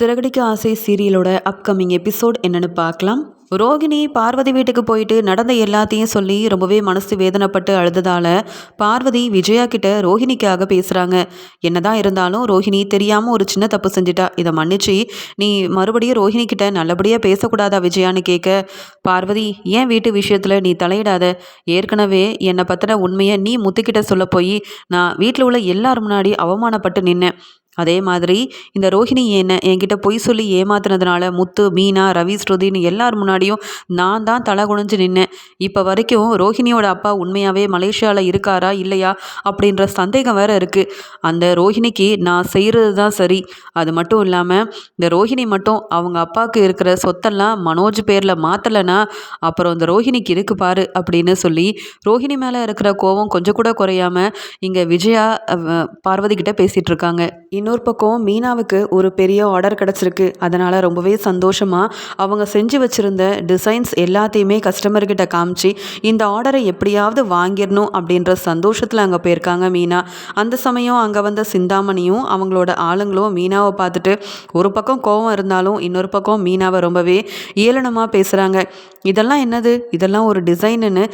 சிறகடிக்க ஆசை சீரியலோட upcoming episode என்னன்னு பார்க்கலாம். ரோகிணி பார்வதி வீட்டுக்கு போயிட்டு நடந்த எல்லாத்தையும் சொல்லி ரொம்பவே மனசு வேதனைப்பட்டு அழுததால பார்வதி விஜயா கிட்ட ரோஹிணிக்காக பேசுகிறாங்க என்னதான் இருந்தாலும் ரோஹிணி தெரியாமல் ஒரு சின்ன தப்பு செஞ்சிட்டா. இதை மன்னிச்சு நீ மறுபடியும் ரோஹிணி கிட்ட நல்லபடியாக பேசக்கூடாதா விஜயான்னு கேட்க பார்வதி ஏன் வீட்டு விஷயத்தில் நீ தலையிடாத? ஏற்கனவே என்னை பற்றின உண்மையை நீ முத்துக்கிட்ட சொல்ல போய் நான் வீட்டில் உள்ள எல்லார் முன்னாடி அவமானப்பட்டு நின்னேன். அதே மாதிரி இந்த ரோஹிணி என்ன என்கிட்ட பொய் சொல்லி ஏமாத்தினதுனால முத்து மீனா ரவி ஸ்ருதின்னு எல்லார் முன்னாடியும் நான் தான் தலை குனிஞ்சு நின்னேன். இப்போ வரைக்கும் ரோஹிணியோட அப்பா உண்மையாகவே மலேசியாவில் இருக்காரா இல்லையா அப்படின்ற சந்தேகம் வேற இருக்குது அந்த ரோஹிணிக்கு நான் செய்கிறது தான் சரி. அது மட்டும் இல்லாமல் இந்த ரோஹிணி மட்டும் அவங்க அப்பாவுக்கு இருக்கிற சொத்தெல்லாம் மனோஜ் பேரில் மாற்றலைன்னா அப்புறம் இந்த ரோஹிணிக்கு இருக்கு பாரு அப்படின்னு சொல்லி ரோஹிணி மேலே இருக்கிற கோவம் கொஞ்சம் கூட குறையாமல் இங்கே விஜயா பார்வதி கிட்ட பேசிகிட்டு இருக்காங்க. இன்னும் இன்னொரு பக்கம் மீனாவுக்கு ஒரு பெரிய ஆர்டர் கிடச்சிருக்கு. அதனால் ரொம்பவே சந்தோஷமாக அவங்க செஞ்சு வச்சுருந்த டிசைன்ஸ் எல்லாத்தையுமே கஸ்டமர்கிட்ட காமிச்சு இந்த ஆர்டரை எப்படியாவது வாங்கிடணும் அப்படின்ற சந்தோஷத்தில் அங்கே போயிருக்காங்க மீனா. அந்த சமயம் அங்கே வந்த சிந்தாமணியும் அவங்களோட ஆளுங்களும் மீனாவை பார்த்துட்டு ஒரு பக்கம் கோவம் இருந்தாலும் இன்னொரு பக்கம் மீனாவை ரொம்பவே ஏளனமாக பேசுகிறாங்க இதெல்லாம் என்னது? இதெல்லாம் ஒரு டிசைனுன்னு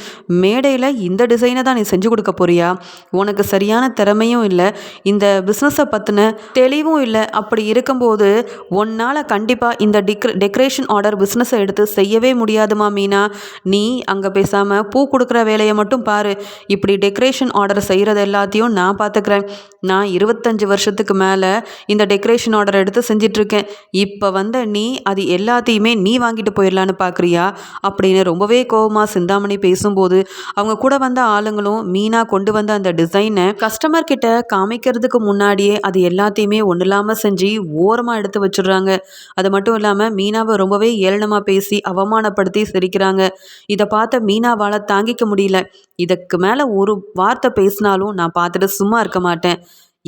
மேடையில் இந்த டிசைனை தான் நீ செஞ்சு கொடுக்க போறியா? உனக்கு சரியான திறமையும் இல்லை. இந்த பிஸ்னஸை பற்றின தெளிவும் இல்லை. அப்படி இருக்கும்போது உன்னால் கண்டிப்பாக இந்த டிக்ர டெக்கரேஷன் ஆர்டர் பிஸ்னஸை எடுத்து செய்யவே முடியாதுமா மீனா. நீ அங்கே பேசாமல் பூ கொடுக்குற வேலையை மட்டும் பாரு. இப்படி டெக்கரேஷன் ஆர்டர் செய்கிறது எல்லாத்தையும் நான் பார்த்துக்கிறேன் நான் இருபத்தஞ்சி வருஷத்துக்கு மேலே இந்த டெக்கரேஷன் ஆர்டர் எடுத்து செஞ்சிட்ருக்கேன் இப்போ வந்த நீ அது எல்லாத்தையுமே நீ வாங்கிட்டு போயிடலான்னு பார்க்குறியா அப்படின்னு ரொம்பவே கோபமாக சிந்தாமணி பேசும்போது அவங்க கூட வந்த ஆளுங்களும் மீனா கொண்டு வந்த அந்த டிசைனை கஸ்டமர் கிட்ட காமிக்கிறதுக்கு முன்னாடியே அது எல்லாத்தையுமே ஒன்றும் இல்லாமல் செஞ்சு ஓரமாக எடுத்து வச்சிடுறாங்க. அது மட்டும் இல்லாமல் மீனாவை ரொம்பவே ஏளனமாக பேசி அவமானப்படுத்தி சிரிக்கிறாங்க. இதை பார்த்த மீனாவால் தாங்கிக்க முடியல. இதுக்கு மேலே ஒரு வார்த்தை பேசினாலும் நான் பார்த்துட்டு சும்மா இருக்க மாட்டேன்.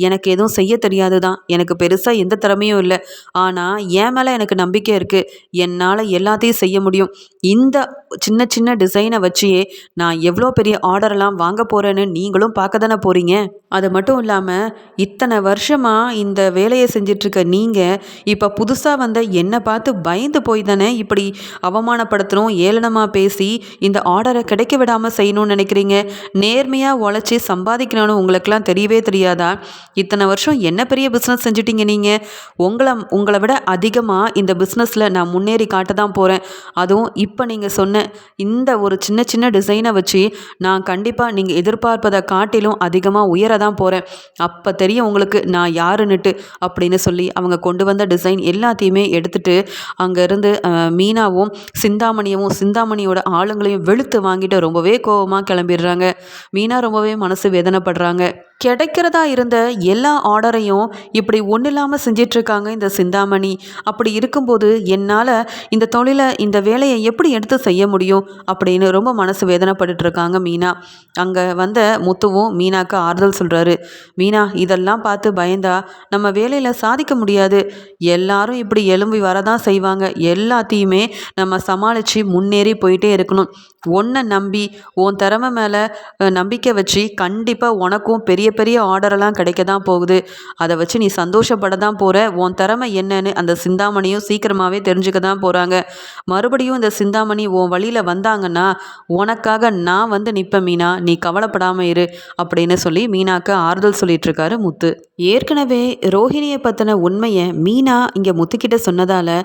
எனக்கு எதுவும் செய்ய தெரியாது தான் எனக்கு பெருசாக எந்த திறமையும் இல்லை. ஆனால் என் மேலே எனக்கு நம்பிக்கை இருக்குது என்னால் எல்லாத்தையும் செய்ய முடியும். இந்த சின்ன சின்ன டிசைனை வச்சியே நான் எவ்வளோ பெரிய ஆர்டரெல்லாம் வாங்க போகிறேன்னு நீங்களும் பார்க்க தானே போகிறீங்க அது மட்டும் இல்லாமல் இத்தனை வருஷமாக இந்த வேலையை செஞ்சிட்ருக்க நீங்கள் இப்போ புதுசாக வந்த என்னை பார்த்து பயந்து போய் தானே இப்படி அவமானப்படுத்தணும் ஏளனமாக பேசி இந்த ஆர்டரை கிடைக்க விடாமல் செய்யணும்னு நினைக்கிறீங்க? நேர்மையாக உழைச்சி சம்பாதிக்கணும்னு உங்களுக்கெல்லாம் தெரியவே தெரியாதா? இத்தனை வருஷம் என்ன பெரிய பிஸ்னஸ் செஞ்சிட்டீங்க நீங்கள் உங்களை உங்களை விட அதிகமாக இந்த பிஸ்னஸில் நான் முன்னேறி காட்ட தான் போகிறேன் அதுவும் இப்போ நீங்கள் சொன்ன இந்த ஒரு சின்ன சின்ன டிசைனை வச்சு நான் கண்டிப்பாக நீங்கள் எதிர்பார்ப்பதை காட்டிலும் அதிகமாக உயர தான் போகிறேன் அப்போ தெரியும் உங்களுக்கு நான் யாருன்னுட்டு அப்படின்னு சொல்லி அவங்க கொண்டு வந்த டிசைன் எல்லாத்தையுமே எடுத்துகிட்டு அங்கேருந்து மீனாவும் சிந்தாமணியவும் சிந்தாமணியோட ஆளுங்களையும் வெளுத்து வாங்கிட்டு ரொம்பவே கோபமாக கிளம்பிடுறாங்க. மீனா ரொம்பவே மனசு வேதனைப்படுறாங்க. கிடைக்கிறதா இருந்த எல்லா ஆர்டரையும் இப்படி ஒன்றும் இல்லாமல் செஞ்சிட்ருக்காங்க இந்த சிந்தாமணி. அப்படி இருக்கும்போது என்னால் இந்த தொழிலை இந்த வேலையை எப்படி எடுத்து செய்ய முடியும் அப்படின்னு ரொம்ப மனசு வேதனைப்பட்டுருக்காங்க மீனா. அங்கே வந்த முத்துவும் மீனாக்கு ஆறுதல் சொல்கிறாரு மீனா இதெல்லாம் பார்த்து பயந்தா நம்ம வேலையில் சாதிக்க முடியாது. எல்லாரும் இப்படி எலும்பி வரதான் செய்வாங்க. எல்லாத்தையுமே நம்ம சமாளித்து முன்னேறி போயிட்டே இருக்கணும். உன்னை நம்பி உன் திறமை மேலே நம்பிக்கை வச்சு கண்டிப்பாக உனக்கும் பெரிய பெரிய ஆர்டரெல்லாம் கிடைக்க தான் போகுது. அதை வச்சு நீ சந்தோஷப்பட தான் போகிற உன் திறமை என்னன்னு அந்த சிந்தாமணியும் சீக்கிரமாகவே தெரிஞ்சுக்க தான் போகிறாங்க மறுபடியும் இந்த சிந்தாமணி உன் வழியில் வந்தாங்கன்னா உனக்காக நான் வந்து நிற்பேன் மீனா. நீ கவலைப்படாமல் இரு அப்படின்னு சொல்லி மீனாக்கு ஆறுதல் சொல்லிகிட்ருக்காரு முத்து. ஏற்கனவே ரோஹிணியை பற்றின உண்மையை மீனா இங்கே முத்துக்கிட்ட சொன்னதால்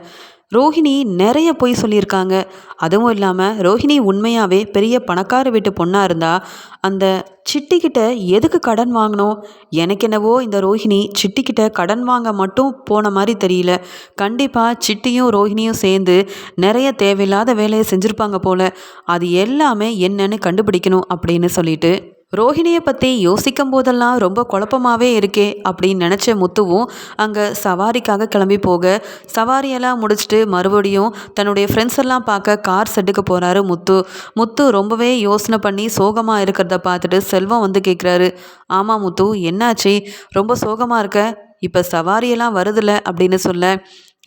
ரோஹிணி நிறைய பொய் சொல்லியிருக்காங்க. அதுவும் இல்லாமல் ரோஹிணி உண்மையாகவே பெரிய பணக்கார வீட்டு பொண்ணாக இருந்தால் அந்த சிட்டிக்கிட்ட எதுக்கு கடன் வாங்கினோம் எனக்கு என்னவோ இந்த ரோஹிணி சிட்டிக்கிட்ட கடன் வாங்க மட்டும் போன மாதிரி தெரியல. கண்டிப்பாக சிட்டியும் ரோஹிணியும் சேர்ந்து நிறைய தேவையில்லாத வேலையை செஞ்சுருப்பாங்க போல். அது எல்லாமே என்னன்னு கண்டுபிடிக்கணும் அப்படின்னு சொல்லிட்டு ரோஹிணியை பற்றி யோசிக்கும் போதெல்லாம் ரொம்ப குழப்பமாகவே இருக்கே அப்படின்னு நினச்ச முத்துவும் அங்கே சவாரிக்காக கிளம்பி போக சவாரியெல்லாம் முடிச்சுட்டு மறுபடியும் தன்னுடைய ஃப்ரெண்ட்ஸ் எல்லாம் பார்க்க கார் செட்டுக்கு போகிறாரு முத்து. முத்து ரொம்பவே யோசனை பண்ணி சோகமாக இருக்கிறத பார்த்துட்டு செல்வம் வந்து கேட்குறாரு ஆமாம் முத்து என்னாச்சு? ரொம்ப சோகமாக இருக்க? இப்போ சவாரியெல்லாம் வருதில்ல அப்படின்னு சொல்ல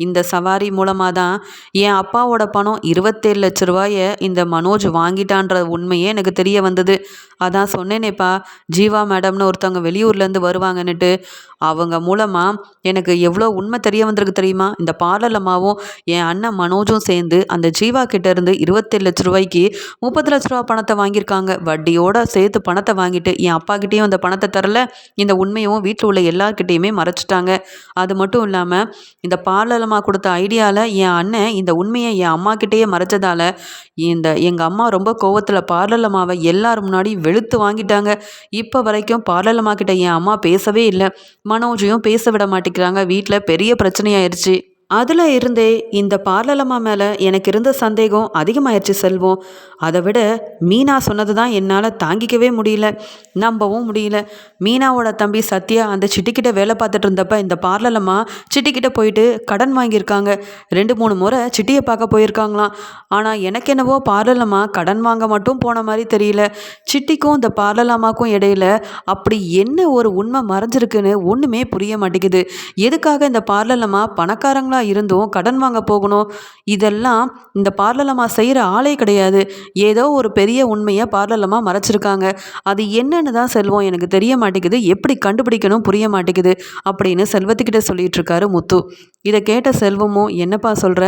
இந்த சவாரி மூலமாக தான் என் அப்பாவோட பணம் இருபத்தேழு லட்ச ரூபாயை இந்த மனோஜ் வாங்கிட்டான்ற உண்மையே எனக்கு தெரிய வந்தது. அதான் சொன்னேனேப்பா ஜீவா மேடம்னு ஒருத்தவங்க வெளியூர்லேருந்து வருவாங்கன்னுட்டு அவங்க மூலமாக எனக்கு எவ்வளோ உண்மை தெரிய வந்திருக்கு தெரியுமா? இந்த பார்லர் அம்மாவும் என் அண்ணன் மனோஜும் சேர்ந்து அந்த ஜீவா கிட்டேருந்து இருபத்தேழு லட்ச ரூபாய்க்கு முப்பது லட்ச ரூபா பணத்தை வாங்கியிருக்காங்க. வட்டியோட சேர்த்து பணத்தை வாங்கிட்டு என் அப்பா கிட்டேயும் அந்த பணத்தை தரல. இந்த உண்மையும் வீட்டில் உள்ள எல்லார்கிட்டேயுமே மறைச்சிட்டாங்க. அது மட்டும் இல்லாமல் இந்த பார்லர் மூலமாக கொடுத்த ஐடியாவில் என் அண்ணன் இந்த உண்மையை என் அம்மா கிட்டேயே மறைச்சதால இந்த எங்கள் அம்மா ரொம்ப கோவத்தில் பார்லர் அம்மாவை எல்லார் முன்னாடி வெளுத்து வாங்கிட்டாங்க. இப்போ வரைக்கும் பார்லர் அம்மா கிட்ட என் அம்மா பேசவே இல்லை. மனோஜையும் பேச விட மாட்டேங்கிறாங்க. வீட்டில் பெரிய பிரச்சனையாயிருச்சு. அதில் இருந்தே இந்த பார்லலம்மா மேலே எனக்கு இருந்த சந்தேகம் அதிகமாயிருச்சு செல்வம் அதை விட மீனா சொன்னது தான் என்னால் தாங்கிக்கவே முடியல நம்பவும் முடியல. மீனாவோட தம்பி சத்யா அந்த சிட்டிக்கிட்ட வேலை பார்த்துட்டு இருந்தப்ப இந்த பார்லலம்மா சிட்டிக்கிட்ட போயிட்டு கடன் வாங்கியிருக்காங்க. ரெண்டு மூணு முறை சிட்டியை பார்க்க போயிருக்காங்களாம். ஆனால் எனக்கு என்னவோ பார்லலம்மா கடன் வாங்க மட்டும் போன மாதிரி தெரியல. சிட்டிக்கும் இந்த பார்லலம்மாக்கும் இடையில அப்படி என்ன ஒரு உண்மை மறைஞ்சிருக்குன்னு ஒன்றுமே புரிய மாட்டேங்குது. எதுக்காக இந்த பார்லலம்மா பணக்காரங்களா பணக்காரங்களாக இருந்தும். கடன் வாங்க போகணும். இதெல்லாம் இந்த பார்லலமா செய்கிற ஆளே கிடையாது. ஏதோ ஒரு பெரிய உண்மையை பார்லலமா மறைச்சிருக்காங்க. அது என்னன்னு தான் செல்வம். எனக்கு தெரிய மாட்டேங்குது. எப்படி கண்டுபிடிக்கணும்? புரிய மாட்டேங்குது. அப்படின்னு செல்வத்துக்கிட்ட சொல்லிட்டு இருக்காரு முத்து. இதை கேட்ட செல்வமும் என்னப்பா சொல்கிற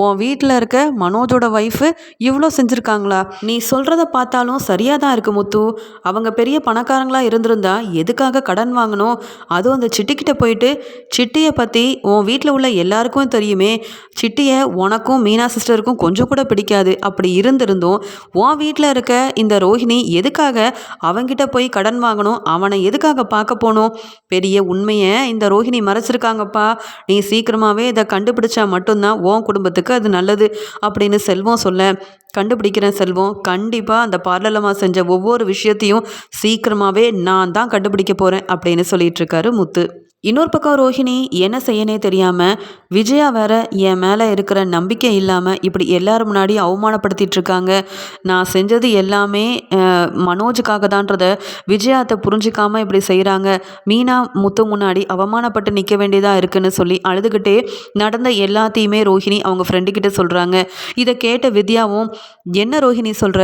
உன் வீட்டில் இருக்க மனோஜோட ஒய்ஃபு இவ்வளோ செஞ்சுருக்காங்களா? நீ சொல்கிறத பார்த்தாலும் சரியாக தான் இருக்குது முத்து. அவங்க பெரிய பணக்காரங்களாக இருந்திருந்தா எதுக்காக கடன் வாங்கணும்? அதுவும் அந்த சிட்டிக்கிட்ட போயிட்டு சிட்டியை பற்றி உன் வீட்டில் உள்ள எல்லாருக்கும் தெரியுமே. சிட்டியை உனக்கும் மீனா சிஸ்டருக்கும் கொஞ்சம் கூட பிடிக்காது. அப்படி இருந்திருந்தும் உன் வீட்டில் இருக்க இந்த ரோஹிணி எதுக்காக அவங்கிட்ட போய் கடன் வாங்கணும்? அவனை எதுக்காக பார்க்க போகணும்? பெரிய உண்மையை இந்த ரோஹிணி மறைச்சிருக்காங்கப்பா. நீ சீக்கிரம் சீக்கிரமாகவே இதை கண்டுபிடிச்சா மட்டும்தான் உன் குடும்பத்துக்கு அது நல்லது அப்படின்னு செல்வம் சொல்ல கண்டுபிடிக்கிறேன் செல்வம் கண்டிப்பாக அந்த பார்லலமாக செஞ்ச ஒவ்வொரு விஷயத்தையும் சீக்கிரமாகவே நான் தான் கண்டுபிடிக்க போகிறேன் அப்படின்னு சொல்லிட்டு இருக்காரு முத்து. இன்னொரு பக்கம் ரோஹிணி என்ன செய்யனே தெரியாமல் விஜயா வேற என் மேலே இருக்கிற நம்பிக்கை இல்லாமல் இப்படி எல்லாரும் முன்னாடி அவமானப்படுத்திட்டு இருக்காங்க. நான் செஞ்சது எல்லாமே மனோஜுக்காக தான்றத விஜயாத்தை புரிஞ்சிக்காமல் இப்படி செய்கிறாங்க மீனா முத்து முன்னாடி அவமானப்பட்டு நிற்க வேண்டியதாக இருக்குன்னு சொல்லி அழுதுகிட்டே நடந்த எல்லாத்தையுமே ரோஹிணி அவங்க ஃப்ரெண்டுக்கிட்ட சொல்கிறாங்க இதை கேட்ட வித்யாவும் என்ன ரோஹிணி சொல்கிற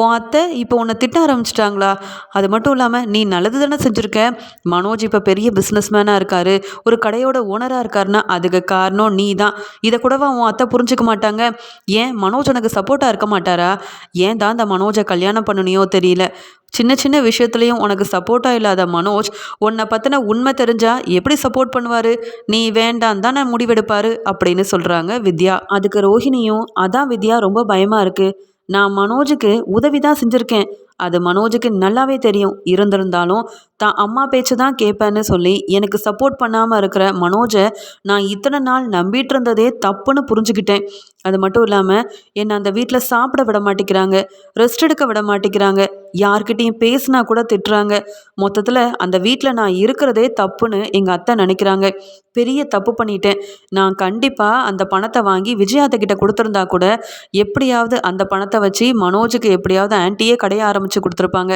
உன் அத்தை இப்போ உன்னை திட்ட ஆரம்பிச்சிட்டாங்களா? அது மட்டும் இல்லாமல் நீ நல்லது தானே செஞ்சுருக்க? மனோஜ் இப்போ பெரிய பிஸ்னஸ் மேனாக ஓனராக இருக்கார் ஒரு கடையோட ஓனராக இருக்காருன்னா அதுக்கு காரணம் நீ தான் இதை கூடவா உன் அத்தை புரிஞ்சுக்க மாட்டாங்க? ஏன் மனோஜ் உனக்கு சப்போர்ட்டாக இருக்க மாட்டாரா? ஏன் தான் அந்த மனோஜை கல்யாணம் பண்ணனியோ தெரியல. சின்ன சின்ன விஷயத்துலையும் உனக்கு சப்போர்ட்டாக இல்லாத மனோஜ் உன்னை பற்றின உண்மை தெரிஞ்சால் எப்படி சப்போர்ட் பண்ணுவார்? நீ வேண்டாம் தானே முடிவெடுப்பார்? அப்படின்னு சொல்கிறாங்க வித்யா. அதுக்கு ரோஹிணியும் அதான் வித்யா ரொம்ப பயமாக இருக்குது நான் மனோஜுக்கு உதவி தான் செஞ்சுருக்கேன். அது மனோஜுக்கு நல்லாவே தெரியும். இருந்திருந்தாலும் தான் அம்மா பேச்சு தான் கேட்பேன்னு சொல்லி எனக்கு சப்போர்ட் பண்ணாமல் இருக்கிற மனோஜை நான் இத்தனை நாள் நம்பிட்டு இருந்ததே தப்புன்னு புரிஞ்சுக்கிட்டேன். அது மட்டும் இல்லாமல் என்னை அந்த வீட்டில் சாப்பிட விட மாட்டேங்கிறாங்க ரெஸ்ட் எடுக்க விட மாட்டேங்கிறாங்க யார்கிட்டையும் பேசினா கூட திட்டுறாங்க. மொத்தத்தில் அந்த வீட்டில் நான் இருக்கிறதே தப்புன்னு எங்கள் அத்தை நினைக்கிறாங்க. பெரிய தப்பு பண்ணிட்டேன். நான் கண்டிப்பாக அந்த பணத்தை வாங்கி விஜயாத்த கிட்ட கொடுத்துருந்தா கூட எப்படியாவது அந்த பணத்தை வச்சு மனோஜுக்கு எப்படியாவது ஆன்ட்டியே கடைய ஆரம்பித்து கொடுத்துருப்பாங்க.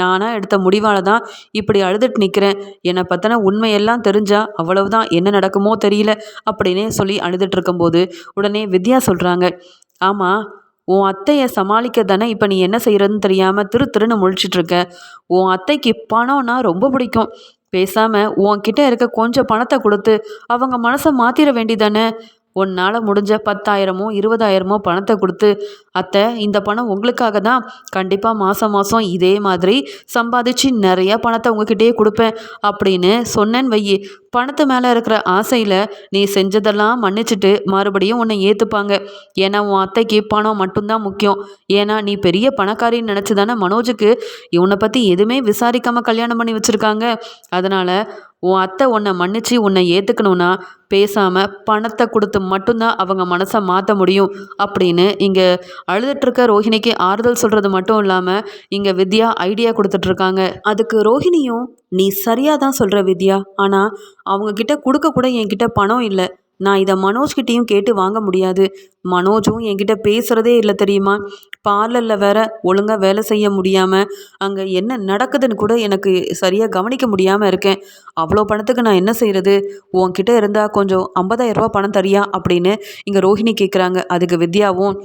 நானாக எடுத்த முடிவால் தான் இப்படி அழுதுட்டு நிற்கிறேன் என்னை பற்றின உண்மையெல்லாம் தெரிஞ்சால் அவ்வளவுதான் என்ன நடக்குமோ தெரியல அப்படின்னே சொல்லி அழுதுட்டு இருக்கும்போது உடனே வித்யா சொல்கிறாங்க ஆமாம் உன் அத்தையை சமாளிக்க தானே இப்போ நீ என்ன செய்கிறதுன்னு தெரியாமல் திரு திருன்னு முழிச்சிட்ருக்க உன் அத்தைக்கு பணம்னா ரொம்ப பிடிக்கும். பேசாமல் உன்கிட்ட இருக்க கொஞ்சம் பணத்தை கொடுத்து அவங்க மனசை மாற்றிட வேண்டிதானே உன்னால் முடிஞ்ச பத்தாயிரமோ இருபதாயிரமோ பணத்தை கொடுத்து அத்தை இந்த பணம் உங்களுக்காக தான். கண்டிப்பாக மாதம் மாதம் இதே மாதிரி சம்பாதிச்சு நிறையா பணத்தை உங்ககிட்டயே கொடுப்பேன் அப்படின்னு சொன்னேன்னு வையி. பணத்து மேலே இருக்கிற ஆசையில் நீ செஞ்சதெல்லாம் மன்னிச்சுட்டு மறுபடியும் உன்னை ஏற்றுப்பாங்க ஏன்னா உன் அத்தைக்கு பணம் மட்டும்தான் முக்கியம். ஏன்னா நீ பெரிய பணக்காரின்னு நினச்சி தானே மனோஜுக்கு இவனை பற்றி எதுவுமே விசாரிக்காமல் கல்யாணம் பண்ணி வச்சுருக்காங்க. அதனால் உன் அத்தை உன்னை மன்னிச்சு உன்னை ஏற்றுக்கணுன்னா பேசாமல் பணத்தை கொடுத்து மட்டும்தான் அவங்க மனசை மாற்ற முடியும். அப்படின்னு இங்கே அழுதுட்டுருக்க ரோஹிணிக்கு ஆறுதல் சொல்கிறது மட்டும் இல்லாமல் இங்கே வித்யா ஐடியா கொடுத்துட்ருக்காங்க அதுக்கு ரோஹிணியும் நீ சரியாக தான் சொல்கிற வித்யா. ஆனால் அவங்கக்கிட்ட கொடுக்க கூட என்கிட்ட பணம் இல்லை. நான் இதை மனோஜ்கிட்டையும் கேட்டு வாங்க முடியாது. மனோஜும் என்கிட்ட பேசுகிறதே இல்லை தெரியுமா? பார்லரில் வேற ஒழுங்காக வேலை செய்ய முடியாமல் அங்கே என்ன நடக்குதுன்னு கூட எனக்கு சரியாக கவனிக்க முடியாமல் இருக்கேன். அவ்வளோ பணத்துக்கு நான் என்ன செய்கிறது உன்கிட்ட இருந்தால் கொஞ்சம் ஐம்பதாயிரரூபா பணம் தரியா அப்படின்னு இங்கே ரோஹிணி கேட்குறாங்க அதுக்கு வித்யாவும்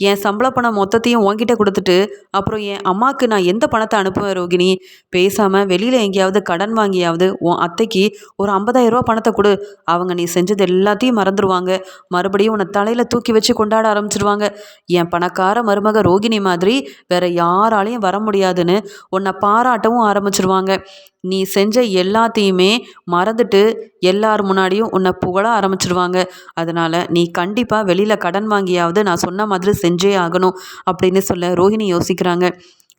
என் சம்பள பணம் மொத்தத்தையும் உன்கிட்ட கொடுத்துட்டு அப்புறம் என் அம்மாவுக்கு நான் எந்த பணத்தை அனுப்புவேன் ரோகிணி? பேசாமல் வெளியில் எங்கேயாவது கடன் வாங்கியாவது உன் அத்தைக்கு ஒரு 50000 பணத்தை கொடு. அவங்க நீ செஞ்சது எல்லாத்தையும் மறந்துடுவாங்க மறுபடியும் உன்னை தலையில் தூக்கி வச்சு கொண்டாட ஆரம்பிச்சிருவாங்க. என் பணக்கார மருமக ரோகிணி மாதிரி வேற யாராலையும் வர முடியாதுன்னு உன்னை பாராட்டவும் ஆரம்பிச்சிருவாங்க. நீ செஞ்ச எல்லாத்தையுமே மறந்துட்டு எல்லார் முன்னாடியும் உன்னை புகழ ஆரம்பிச்சிருவாங்க. அதனால் நீ கண்டிப்பாக வெளியில் கடன் வாங்கியாவது நான் சொன்ன மாதிரி செஞ்சே ஆகணும் அப்படின்னு சொல்ல ரோஹிணி யோசிக்கிறாங்க.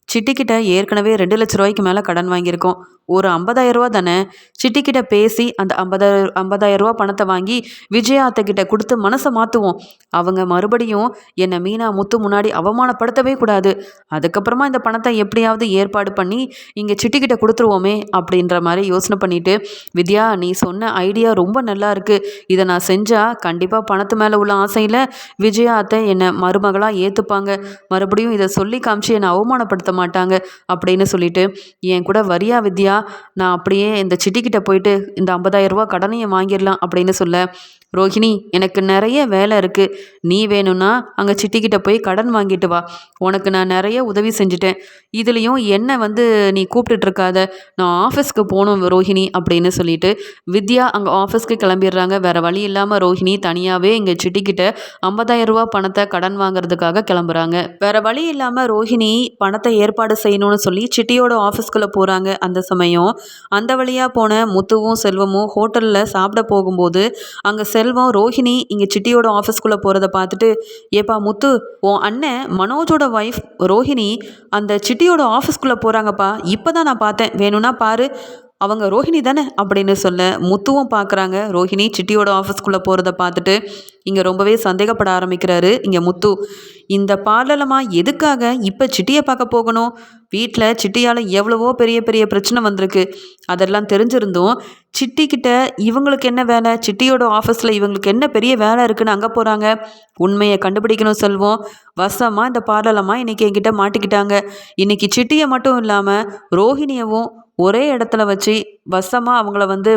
சிட்டிக்கிட்ட ஏற்கனவே ரெண்டு லட்ச ரூபாய்க்கு மேலே கடன் வாங்கியிருக்கோம். ஒரு 50000 ரூபா தானே? சிட்டிக்கிட்ட பேசி அந்த ஐம்பதாயிரம் ஐம்பதாயிரம் ரூபா பணத்தை வாங்கி விஜயா அத்தைக்கிட்ட கொடுத்து மனசை மாற்றுவோம் அவங்க மறுபடியும் என்னை மீனா முத்து முன்னாடி அவமானப்படுத்தவே கூடாது. அதுக்கப்புறமா இந்த பணத்தை எப்படியாவது ஏற்பாடு பண்ணி இங்கே சிட்டிக்கிட்ட கொடுத்துருவோமே அப்படின்ற மாதிரி யோசனை பண்ணிட்டு வித்யா நீ சொன்ன ஐடியா ரொம்ப நல்லா இருக்கு. இதை நான் செஞ்சால் கண்டிப்பாக பணத்து மேலே உள்ள ஆசையில் விஜயா அத்தை என்னை மருமகளாக ஏற்றுப்பாங்க மறுபடியும் இதை சொல்லி காமிச்சு என்னை அவமானப்படுத்த மாட்டாங்க அப்படின்னு சொல்லிட்டு என் கூட வரியா வித்யா? நான் அப்படியே இந்த சிட்டிக்கிட்ட போயிட்டு இந்த 50000 ரூபா கடனையும் வாங்கிடலாம் அப்படின்னு சொல்ல ரோஹிணி எனக்கு நிறைய வேலை இருக்குது நீ வேணும்னா அங்கே சிட்டிக்கிட்ட போய் கடன் வாங்கிட்டு வா. உனக்கு நான் நிறைய உதவி செஞ்சுட்டேன். இதுலேயும் என்னை வந்து நீ கூப்பிட்டுட்ருக்காத நான் ஆஃபீஸ்க்கு போகணும் ரோஹிணி அப்படின்னு சொல்லிட்டு வித்யா அங்கே ஆஃபீஸ்க்கு கிளம்பிடுறாங்க. வேறு வழி இல்லாமல் ரோஹிணி தனியாகவே இங்கே சிட்டிக்கிட்ட 50000 ரூபா பணத்தை கடன் வாங்குறதுக்காக கிளம்புறாங்க. வேறு வழி இல்லாமல் ரோஹிணி பணத்தை ஏற்பாடு செய்யணும்னு சொல்லி சிட்டியோட ஆஃபீஸ்க்குள்ளே போகிறாங்க அந்த சமயம். அந்த வழியாக போன முத்துவும் செல்வமும் ஹோட்டலில் சாப்பிட போகும்போது அங்கே செல்வம் ரோஹிணி இங்கே சிட்டியோட ஆஃபீஸ்க்குள்ளே போகிறத பார்த்துட்டு ஏப்பா முத்து உன் அண்ணன் மனோஜோட ஒய்ஃப் ரோஹிணி அந்த சிட்டியோட ஆஃபீஸ்க்குள்ளே போகிறாங்கப்பா இப்போ தான் நான் பார்த்தேன். வேணும்னா பாரு. அவங்க ரோஹிணி தானே அப்படின்னு சொல்ல முத்துவும் பார்க்குறாங்க. ரோஹிணி சிட்டியோட ஆஃபீஸ்க்குள்ளே போகிறத பார்த்துட்டு இங்கே ரொம்பவே சந்தேகப்பட ஆரம்பிக்கிறாரு. இங்கே முத்து இந்த பார்லலமா எதுக்காக இப்போ சிட்டியை பார்க்க போகணும்? வீட்டில் சிட்டியால் எவ்வளவோ பெரிய பெரிய பிரச்சனை வந்திருக்கு. அதெல்லாம் தெரிஞ்சிருந்தும் சிட்டிக்கிட்ட இவங்களுக்கு என்ன வேலை? சிட்டியோட ஆஃபீஸில் இவங்களுக்கு என்ன பெரிய வேலை இருக்குன்னு அங்கே போகிறாங்க உண்மையை கண்டுபிடிக்கணும் செல்வோம். வசமாக இந்த பார்லலமா இன்றைக்கி என்கிட்ட மாட்டிக்கிட்டாங்க. இன்றைக்கி சிட்டியை மட்டும் இல்லாமல் ரோஹிணியவும் ஒரே இடத்துல வச்சு வசமாக அவங்கள வந்து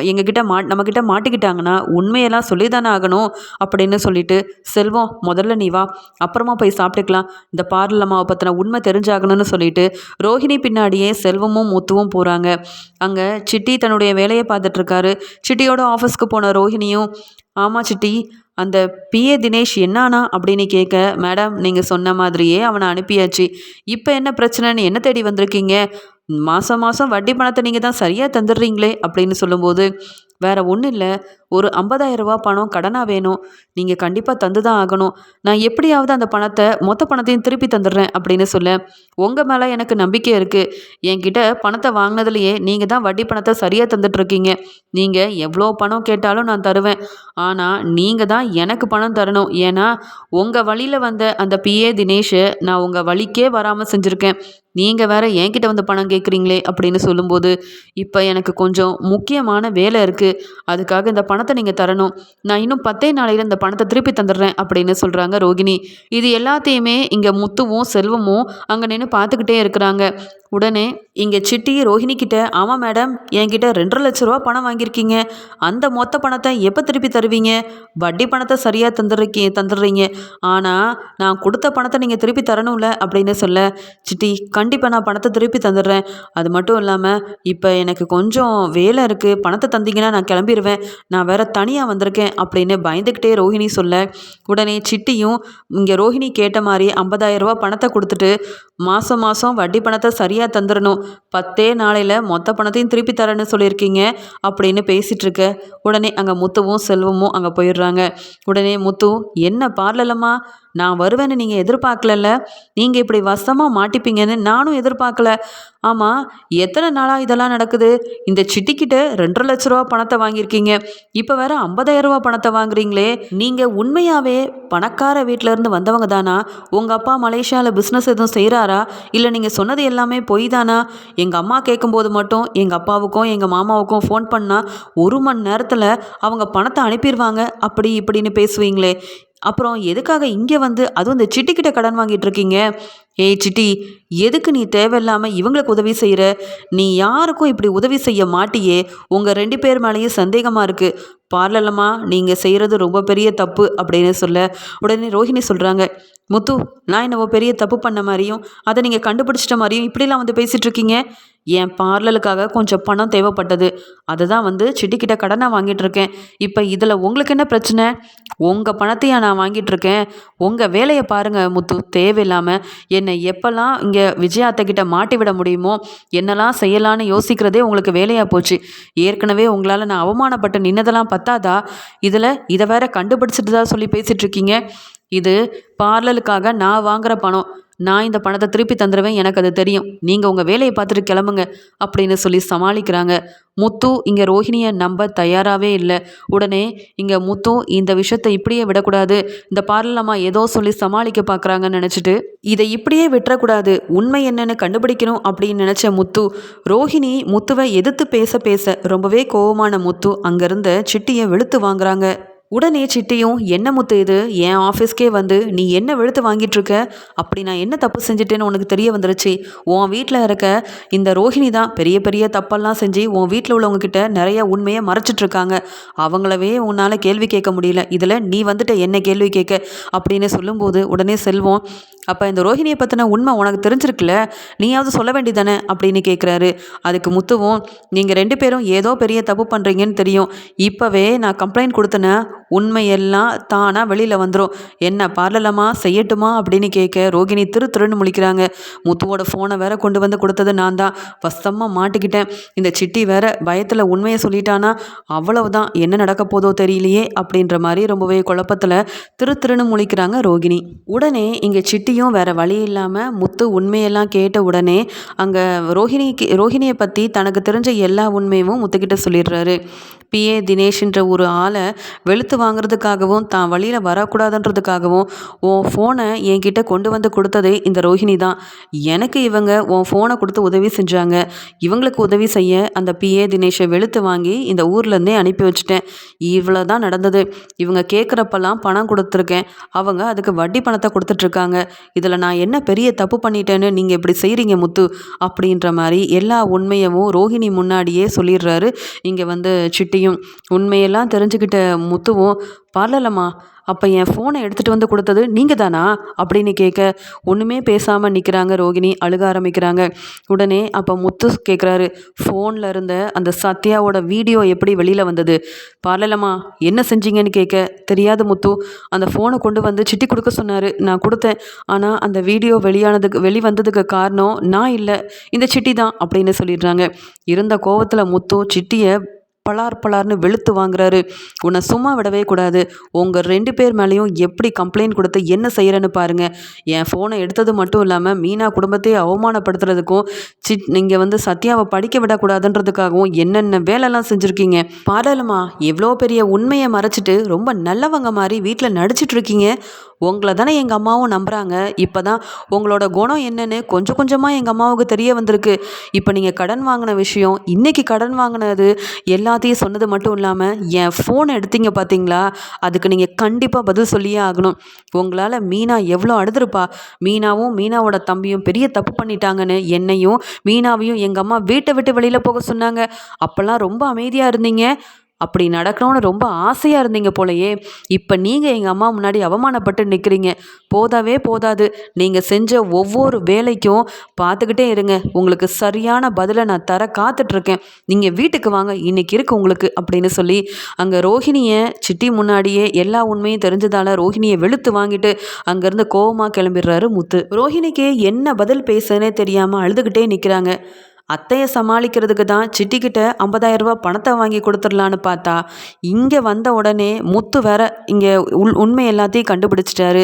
எங்ககிட்ட மா நம்மக்கிட்ட மாட்டிக்கிட்டாங்கன்னா உண்மையெல்லாம் சொல்லி தானே ஆகணும் அப்படின்னு சொல்லிட்டு செல்வம் முதல்ல நீ வா அப்புறமா போய் சாப்பிட்டுக்கலாம். இந்த பார்லமாவை பற்றின உண்மை தெரிஞ்சாகணும்னு சொல்லிட்டு ரோஹிணி பின்னாடியே செல்வமும் முத்துவும் போகிறாங்க அங்கே சிட்டி தன்னுடைய வேலையை பார்த்துட்ருக்காரு சிட்டியோட ஆஃபீஸ்க்கு போன ரோஹிணியும் ஆமாம் சிட்டி அந்த பிஏ தினேஷ் என்னானா அப்படின்னு கேட்க மேடம் நீங்கள் சொன்ன மாதிரியே அவனை அனுப்பியாச்சு. இப்போ என்ன பிரச்சனைன்னு என்ன தேடி வந்திருக்கீங்க? மாதம் மாதம் வட்டி பணத்தை நீங்கள் தான் சரியாக தந்துடுறீங்களே அப்படின்னு சொல்லும்போது வேற ஒன்றும் இல்லை. ஒரு 50000 ரூபா பணம் கடனாக வேணும். நீங்கள் கண்டிப்பாக தந்து தான் ஆகணும். நான் எப்படியாவது அந்த பணத்தை மொத்த பணத்தையும் திருப்பி தந்துடுறேன் அப்படின்னு சொல்ல உங்கள் மேலே எனக்கு நம்பிக்கை இருக்குது என்கிட்ட பணத்தை வாங்கினதுலையே நீங்கள் தான் வட்டி பணத்தை சரியாக தந்துட்டுருக்கீங்க. நீங்கள் எவ்வளோ பணம் கேட்டாலும் நான் தருவேன். ஆனால் நீங்கள் தான் எனக்கு பணம் தரணும். ஏன்னா உங்கள் வழியில் வந்த அந்த பிஏ தினேஷை நான் உங்கள் வழிக்கே வராமல் செஞ்சுருக்கேன். நீங்கள் வேற என்கிட்ட வந்து பணம் கேட்குறீங்களே அப்படின்னு சொல்லும்போது இப்போ எனக்கு கொஞ்சம் முக்கியமான வேலை இருக்குது அதுக்காக இந்த பணத்தை நீங்கள் தரணும். நான் இன்னும் பத்தே நாளையில் இந்த பணத்தை திருப்பி தந்துடுறேன் அப்படின்னு சொல்கிறாங்க ரோகிணி. இது எல்லாத்தையுமே இங்கே முத்துவும் செல்வமும் அங்கே நின்று பார்த்துக்கிட்டே இருக்கிறாங்க. உடனே இங்கே சிட்டி ரோஹிணி கிட்ட ஆமாம் மேடம் என்கிட்ட ரெண்டரை லட்ச ரூபா பணம் வாங்கி வாங்கியிருக்கீங்க? அந்த மொத்த பணத்தை எப்போ திருப்பி தருவீங்க? வட்டி பணத்தை சரியாக தந்துடுறீங்க தந்துடுறீங்க. ஆனால் நான் கொடுத்த பணத்தை நீங்கள் திருப்பி தரணும்ல அப்படின்னு சொல்ல சிட்டி கண்டிப்பாக நான் பணத்தை திருப்பி தந்துடுறேன். அது மட்டும் இல்லாமல் இப்போ எனக்கு கொஞ்சம் வேலை இருக்குது பணத்தை தந்தீங்கன்னா நான் கிளம்பிடுவேன் நான் வேற தனியாக வந்திருக்கேன் அப்படின்னு பயந்துக்கிட்டே ரோஹிணி சொல்ல உடனே சிட்டியும் இங்கே ரோஹிணி கேட்ட மாதிரி 50000 ரூபா பணத்தை கொடுத்துட்டு மாதம் மாதம் வட்டி பணத்தை சரியாக தந்துடணும் பத்தே நாளையில் மொத்த பணத்தையும் திருப்பி தரேன்னு சொல்லியிருக்கீங்க. அப்படின்னு பேசிகிட்ருக்க உடனே அங்கே முத்துவும் செல்வமும் அங்கே போயிடுறாங்க. உடனே முத்து என்ன பார்லலம்மா? நான் வருவேன்னு நீங்கள் எதிர்பார்க்கலல்ல? நீங்கள் இப்படி வசமாக மாட்டிப்பீங்கன்னு நானும் எதிர்பார்க்கல. ஆமாம் எத்தனை நாளாக இதெல்லாம் நடக்குது? இந்த சிட்டிக்கிட்ட ரெண்டரை லட்ச ரூபா பணத்தை வாங்கியிருக்கீங்க. இப்போ வேற 50000 ரூபா பணத்தை வாங்குறீங்களே. நீங்கள் உண்மையாகவே பணக்கார வீட்டிலேருந்து வந்தவங்க தானா? உங்கள் அப்பா மலேசியாவில் பிஸ்னஸ் எதுவும் செய்கிறாரா சொன்னாரா இல்லை நீங்கள் சொன்னது எல்லாமே பொய் தானா எங்கள் அம்மா கேட்கும்போது மட்டும் எங்கள் அப்பாவுக்கும் எங்கள் மாமாவுக்கும் ஃபோன் பண்ணால் ஒரு மணி நேரத்தில் அவங்க பணத்தை அனுப்பிடுவாங்க அப்படி இப்படின்னு பேசுவீங்களே. அப்புறம் எதுக்காக இங்கே வந்து அதுவும் இந்த சிட்டிக்கிட்ட கடன் வாங்கிட்டு இருக்கீங்க? ஏய் சிட்டி எதுக்கு நீ தேவையில்லாமல் இவங்களுக்கு உதவி செய்கிற நீ யாருக்கும் இப்படி உதவி செய்ய மாட்டியே? உங்கள் ரெண்டு பேர் மேலேயும் சந்தேகமாக இருக்குது பார்லலம்மா நீங்கள் செய்கிறது ரொம்ப பெரிய தப்பு அப்படின்னு சொல்ல உடனே ரோஹிணி சொல்கிறாங்க முத்து நான் என்னவோ பெரிய தப்பு பண்ண மாதிரியும் அதை நீங்கள் கண்டுபிடிச்சிட்ட மாதிரியும் இப்படிலாம் வந்து பேசிகிட்டு இருக்கீங்க? என் பார்லலுக்காக கொஞ்சம் பணம் தேவைப்பட்டது. அதை தான் வந்து சிட்டிக்கிட்ட கடனை வாங்கிட்டு இருக்கேன். இப்போ இதில் உங்களுக்கு என்ன பிரச்சனை? உங்கள் பணத்தையா நான் வாங்கிட்டு இருக்கேன். உங்கள் வேலையை பாருங்கள் முத்து தேவையில்லாமல் என்னை எப்போல்லாம் இங்கே விஜயாத்த கிட்ட மாட்டி விட முடியுமோ என்னெல்லாம் செய்யலான்னு யோசிக்கிறதே உங்களுக்கு வேலையாக போச்சு. ஏற்கனவே உங்களால் நான் அவமானப்பட்டு நின்னதெல்லாம் பத்தாதா? இதில் இதை வேற கண்டுபிடிச்சிட்டு தான் சொல்லி பேசிகிட்டு இருக்கீங்க. இது பார்லலுக்காக நான் வாங்குற பணம். நான் இந்த பணத்தை திருப்பி தந்துடுவேன் எனக்கு அது தெரியும். நீங்கள் உங்கள் வேலையை பார்த்துட்டு கிளம்புங்க அப்படின்னு சொல்லி சமாளிக்கிறாங்க. முத்து இங்கே ரோஹிணியை நம்ப தயாராகவே இல்லை. உடனே இங்கே முத்து இந்த விஷயத்தை இப்படியே விடக்கூடாது. இந்த பார்லம்மா ஏதோ சொல்லி சமாளிக்க பார்க்குறாங்கன்னு நினச்சிட்டு இதை இப்படியே விட்டுறக்கூடாது. உண்மை என்னன்னு கண்டுபிடிக்கணும் அப்படின்னு நினச்ச முத்து ரோஹிணி முத்துவை எதிர்த்து பேச பேச ரொம்பவே கோவமான முத்து அங்கேருந்த சிட்டியை வெளுத்து வாங்குறாங்க. உடனே சிட்டியும் என்ன முத்து இது? என் ஆஃபீஸ்க்கே வந்து நீ என்ன வெளுத்து வாங்கிட்டு இருக்க அப்படி நான் என்ன தப்பு செஞ்சுட்டேன்னு உனக்கு தெரிய வந்துருச்சு? உன் வீட்டில் இருக்க இந்த ரோஹிணி தான் பெரிய பெரிய தப்பெல்லாம் செஞ்சு உன் வீட்டில் உள்ளவங்க கிட்ட நிறைய உண்மையை மறைச்சிட்டு இருக்காங்க அவங்களவே உன்னால் கேள்வி கேட்க முடியல. இதில் நீ வந்துட்டு என்ன கேள்வி கேட்க? அப்படின்னு சொல்லும்போது உடனே செல்வோம் அப்போ இந்த ரோஹிணியை பற்றின உண்மை உனக்கு தெரிஞ்சிருக்குல்ல? நீயாவது சொல்ல வேண்டியதானே? அப்படின்னு கேட்குறாரு அதுக்கு முத்துவும் நீங்கள் ரெண்டு பேரும் ஏதோ பெரிய தப்பு பண்ணுறீங்கன்னு தெரியும். இப்போவே நான் கம்ப்ளைண்ட் கொடுத்தேன்னா உண்மையெல்லாம் தானாக வெளியில் வந்துடும் என்ன பார்லலமா செய்யட்டுமா? அப்படின்னு கேட்க ரோகிணி திரு திருன்னு முழிக்கிறாங்க. முத்துவோட ஃபோனை வேற கொண்டு வந்து கொடுத்தது நான் தான் வசமாக மாட்டிக்கிட்டேன். இந்த சிட்டி வேற பயத்தில் உண்மையை சொல்லிட்டானா? அவ்வளவுதான். என்ன நடக்க போதோ தெரியலையே அப்படின்ற மாதிரி ரொம்பவே குழப்பத்தில் திரு திருன்னு முழிக்கிறாங்க ரோகிணி. உடனே இங்கே சிட்டியும் வேற வழி இல்லாமல் முத்து உண்மையெல்லாம் கேட்ட உடனே அங்கே ரோஹிணிக்கு ரோஹிணியை பற்றி தனக்கு தெரிஞ்ச எல்லா உண்மையும் முத்துக்கிட்ட சொல்லிடுறாரு. பிஏ தினேஷ்ன்ற ஒரு ஆளை வெளுத்து வாங்குறதுக்காகவும் தான் வழியில் வரக்கூடாதுன்றதுக்காகவும் உன் ஃபோனை என்கிட்ட கொண்டு வந்து கொடுத்ததே இந்த ரோஹிணி தான். எனக்கு இவங்க உன் ஃபோனை கொடுத்து உதவி செஞ்சாங்க. இவங்களுக்கு உதவி செய்ய அந்த பிஏ தினேஷை வெளுத்து வாங்கி இந்த ஊர்லேருந்தே அனுப்பி வச்சுட்டேன். இவ்வளோ தான் நடந்தது. இவங்க கேட்குறப்பெல்லாம் பணம் கொடுத்துருக்கேன். அவங்க அதுக்கு வட்டி பணத்தை கொடுத்துட்ருக்காங்க. இதில் நான் என்ன பெரிய தப்பு பண்ணிட்டேன்னு நீங்கள் இப்படி செய்கிறீங்க முத்து? அப்படின்ற மாதிரி எல்லா உண்மையவும் ரோஹிணி முன்னாடியே சொல்லிடுறாரு. இங்கே வந்து சிட்டியும். உண்மையெல்லாம் தெரிஞ்சுக்கிட்ட முத்துவும் பார்லலம்மா அப்போ என் ஃபோனை எடுத்துகிட்டு வந்து கொடுத்தது நீங்கள் தானா அப்படின்னு கேட்க ஒன்றுமே பேசாமல் நிற்கிறாங்க ரோகிணி அழுக ஆரம்பிக்கிறாங்க. உடனே அப்போ முத்து கேட்குறாரு ஃபோனில் இருந்த அந்த சத்யாவோட வீடியோ எப்படி வெளியில் வந்தது? பார்லலம்மா என்ன செஞ்சீங்கன்னு கேட்க தெரியாது முத்து. அந்த ஃபோனை கொண்டு வந்து சிட்டி கொடுக்க சொன்னார். நான் கொடுத்தேன். ஆனால் அந்த வீடியோ வெளியானதுக்கு வெளி வந்ததுக்கு காரணம் நான் இல்லை. இந்த சிட்டி தான் அப்படின்னு சொல்லிடுறாங்க. இருந்த கோவத்தில் முத்து சிட்டியை பலார் பலார்னு வெளுத்து வாங்குறாரு. உன்னை சும்மா விடவே கூடாது. உங்கள் ரெண்டு பேர் மேலேயும் எப்படி கம்ப்ளைண்ட் கொடுத்து என்ன செய்கிறேன்னு பாருங்கள் என் ஃபோனை எடுத்தது மட்டும் இல்லாமல் மீனா குடும்பத்தையே அவமானப்படுத்துறதுக்கும் சிட் நீங்கள் வந்து சத்யாவை படிக்க விடக்கூடாதுன்றதுக்காகவும் என்னென்ன வேலைலாம் செஞ்சுருக்கீங்க? பாடலுமா எவ்வளோ பெரிய உண்மையை மறைச்சிட்டு ரொம்ப நல்லவங்க மாதிரி வீட்டில் நடிச்சிட்ருக்கீங்க உங்களை தானே எங்கள் அம்மாவும் நம்புகிறாங்க இப்போ தான் உங்களோட குணம் என்னன்னு கொஞ்சம் கொஞ்சமாக எங்கள் அம்மாவுக்கு தெரிய வந்திருக்கு. இப்போ நீங்கள் கடன் வாங்கின விஷயம் இன்றைக்கி கடன் வாங்கினது எல்லாத்தையும் சொன்னது மட்டும் இல்லாமல் என் ஃபோனை எடுத்தீங்க பார்த்தீங்களா அதுக்கு நீங்கள் கண்டிப்பாக பதில் சொல்லியே ஆகணும். உங்களால் மீனா எவ்வளோ அழுதுருப்பா? மீனாவும் மீனாவோட தம்பியும் பெரிய தப்பு பண்ணிட்டாங்கன்னு என்னையும் மீனாவையும் எங்கள் அம்மா வீட்டை விட்டு வெளியில் போக சொன்னாங்க. அப்போல்லாம் ரொம்ப அமைதியாக இருந்தீங்க. அப்படி நடக்கணும்னு ரொம்ப ஆசையாக இருந்தீங்க போலையே. இப்போ நீங்கள் எங்கள் அம்மா முன்னாடி அவமானப்பட்டு நிற்கிறீங்க போதாவே போதாது. நீங்கள் செஞ்ச ஒவ்வொரு வேலைக்கும் பார்த்துக்கிட்டே இருங்க. உங்களுக்கு சரியான பதிலை நான் தர காத்துட்ருக்கேன். நீங்கள் வீட்டுக்கு வாங்க. இன்றைக்கி இருக்கு உங்களுக்கு அப்படின்னு சொல்லி அங்கே ரோஹிணியை சிட்டி முன்னாடியே எல்லா உண்மையும் தெரிஞ்சதால் ரோஹிணியை வெளுத்து வாங்கிட்டு அங்கேருந்து கோவமாக கிளம்பிடுறாரு முத்து. ரோஹிணிக்கு என்ன பதில் பேசுனே தெரியாமல் அழுதுகிட்டே நிற்கிறாங்க அத்தையை சமாளிக்கிறதுக்கு தான் சிட்டிக்கிட்ட ஐம்பதாயிரம் ரூபாய் பணத்தை வாங்கி கொடுத்துடலான்னு பார்த்தா இங்கே வந்த உடனே முத்து வேற இங்கே உள் உண்மை எல்லாத்தையும் கண்டுபிடிச்சிட்டாரு.